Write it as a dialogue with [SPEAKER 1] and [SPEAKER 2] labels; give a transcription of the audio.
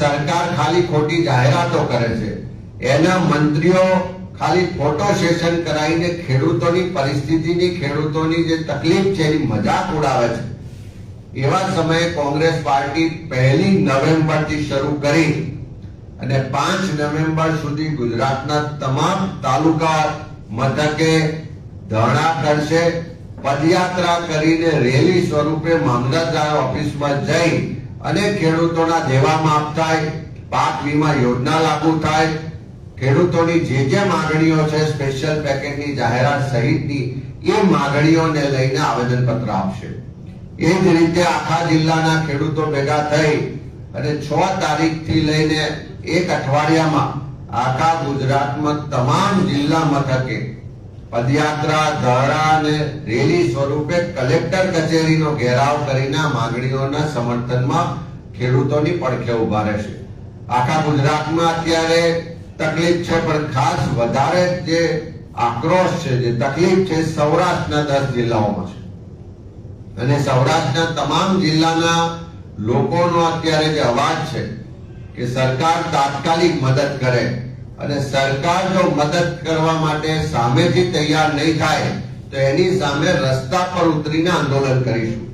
[SPEAKER 1] સરકાર ખાલી ખોટી જાહેરાતો કરે છે. એના મંત્રીઓ ખાલી ફોટો સેશન કરાવીને ખેડૂતોની પરિસ્થિતિની, ખેડૂતોની જે તકલીફ છે એની મજાક ઉડાવે છે. એવા સમયે કોંગ્રેસ પાર્ટી પહેલી નવેમ્બરથી શરૂ કરી અને પાંચ નવેમ્બર સુધી ગુજરાતના તમામ તાલુકા મથકે ધરણા કરશે, પદયાત્રા કરીને રેલી સ્વરૂપે મામલતદાર ઓફિસમાં જઈ અને ખેડૂતોના દેવા માફ થાય, પાક વીમા યોજના લાગુ થાય. ખેડૂતોની જે જે માંગણીઓ છે સ્પેશિયલ પેકેજની જાહેરાત સહિતની, એ માંગણીઓને લઈને આવેદનપત્ર આપશે. એ જ રીતે આખા જિલ્લાના ખેડૂતો ભેગા થઈ અને છ તારીખથી લઈને એક અઠવાડિયામાં આખા ગુજરાતમાં તમામ જિલ્લા મથકે પદયાત્રા ધારા અને રેલી સ્વરૂપે કલેક્ટર કચેરીનો ઘેરાવ કરીને માંગણીઓના સમર્થનમાં ખેડૂતોની પડખે ઊભા રહેશે. આખા ગુજરાતમાં અત્યારે તકલીફ છે, પણ ખાસ વધારે જે આક્રોશ છે, જે તકલીફ છે સૌરાષ્ટ્રના દસ જિલ્લાઓમાં છે. અને સૌરાષ્ટ્રના તમામ જિલ્લાના લોકોનો અત્યારે જે અવાજ છે કે સરકાર તાત્કાલિક મદદ કરે અને સરકાર જો મદદ કરવા માટે સામેથી તૈયાર નહીં થાય તો એની સામે રસ્તા પર ઉતરીને આંદોલન કરીશું.